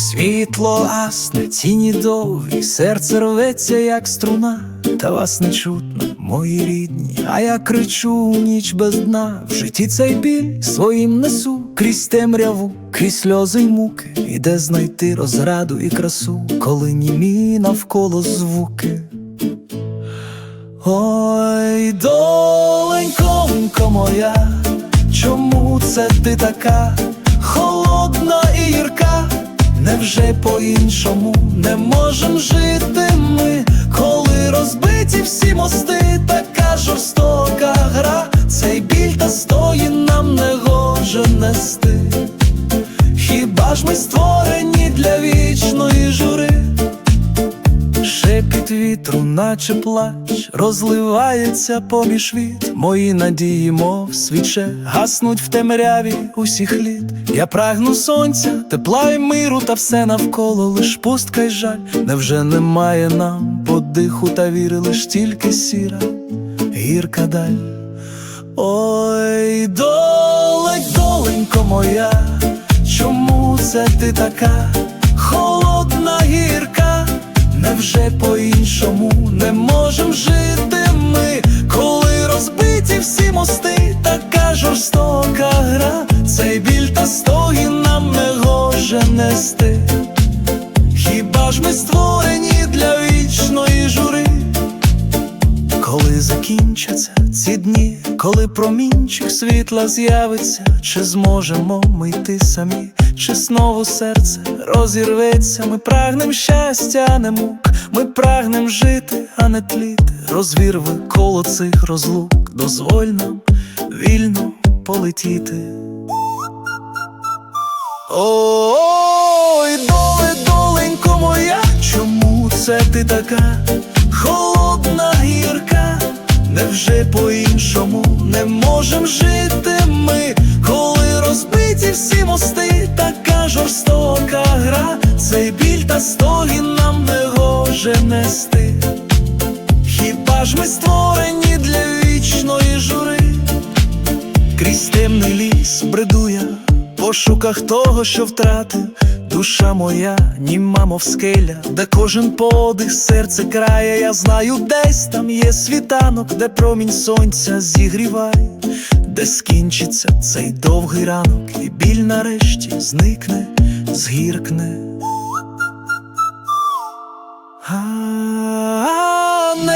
Світло гасне, тіні довгі, серце рветься, як струна, та вас не чутно, мої рідні, а я кричу у ніч без дна. В житті цей біль своїм несу крізь темряву, крізь сльози й муки, і де знайти розраду і красу, коли німі навколо звуки. Ой, доленько моя, чому це ти така холодна і гірка? Невже по-іншому не можем жити ми, коли розбиті всі мости, така жорстока гра, цей біль та стої нам не гоже нести. Хіба ж ми створені для жури? Шепіт вітру, наче плач, розливається поміж віт. Мої надії, мов свіче, гаснуть в темряві усіх літ. Я прагну сонця, тепла й миру, та все навколо лиш пустка й жаль. Невже немає нам подиху та віри, лиш тільки сіра, гірка даль. Ой, долень, доленько моя, чому це ти така така жорстока гра, цей біль та стоги нам не гоже нести. Хіба ж ми створені для вічної жури? Коли закінчаться ці дні, коли промінчик світла з'явиться, чи зможемо ми йти самі, чи знову серце розірветься, ми прагнем щастя, а не мук, ми прагнем жити, а не тліти, розвірви коло цих розлук, дозволь нам вільно полетіти. Ой, доле, доленько моя, чому це ти така холодна гірка? Невже по-іншому не можем жити ми, коли розбиті всі мости, така жорстока гра, цей біль та стоги нам не гоже нести. Хіба ж ми створені темний ліс бреду я в пошуках того, що втратив. Душа моя, німа мов скеля, де кожен подих серце крає. Я знаю, десь там є світанок, де промінь сонця зігріває, де скінчиться цей довгий ранок, і біль нарешті зникне, згіркне.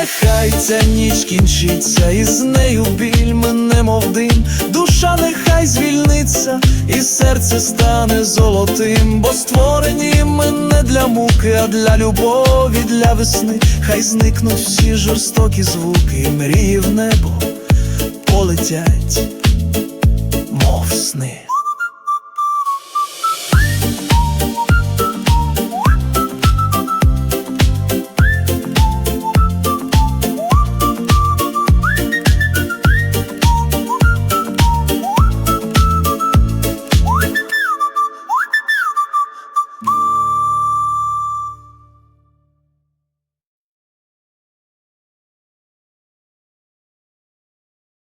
Нехай ця ніч кінчиться, і з нею біль мене мов дим. Душа нехай звільниться, і серце стане золотим, бо створені ми не для муки, а для любові, для весни. Хай зникнуть всі жорстокі звуки, і мрії в небо полетять, мов сни.